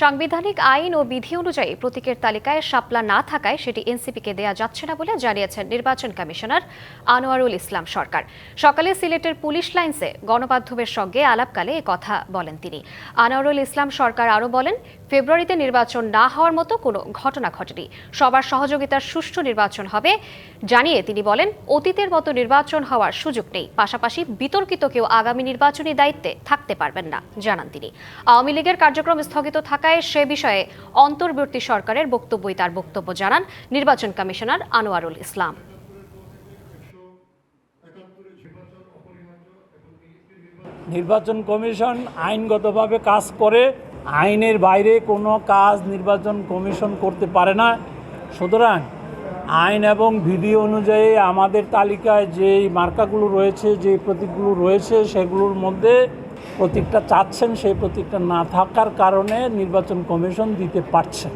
সাংবিধানিক আইন ও বিধি অনুযায়ী প্রতীকের তালিকায় শাপলা না থাকায় সেটি এনসিপিকে দেয়া যাচ্ছে না বলে জানিয়েছেন নির্বাচন কমিশনার আনোয়ারুল ইসলাম সরকার। সকালে সিলেটের পুলিশ লাইন্সে গণমাধ্যমের সঙ্গে আলাপকালে কথা বলেন তিনি। আনোয়ারুল ইসলাম সরকার আরও বলেন, ফেব্রুয়ারিতে নির্বাচন না হওয়ার মতো কোনো ঘটনা ঘটেনি। সবার সহযোগিতার সুষ্ঠু নির্বাচন হবে জানিয়ে তিনি বলেন, অতীতের মতো নির্বাচন হওয়ার সুযোগ নেই। পাশাপাশি বিতর্কিত কেউ আগামী নির্বাচনী দায়িত্বে থাকতে পারবেন না, জানান তিনি। আওয়ামী লীগের কার্যক্রম স্থগিত থাকায় সে বিষয়ে অন্তর্বর্তী সরকারের বক্তব্যই তার বক্তব্য জানান নির্বাচন কমিশনার আনোয়ারুল ইসলাম। নির্বাচন কমিশন আইনগতভাবে কাজ করে, আইনের বাইরে কোনো কাজ নির্বাচন কমিশন করতে পারে না। সুতরাং আইন এবং বিধি অনুযায়ী আমাদের তালিকায় যেই মার্কাগুলো রয়েছে যে প্রতীকগুলো রয়েছে, সেগুলোর মধ্যে প্রতীকটা চাচ্ছেন সেই প্রতীকটা না থাকার কারণে নির্বাচন কমিশন দিতে পারছেন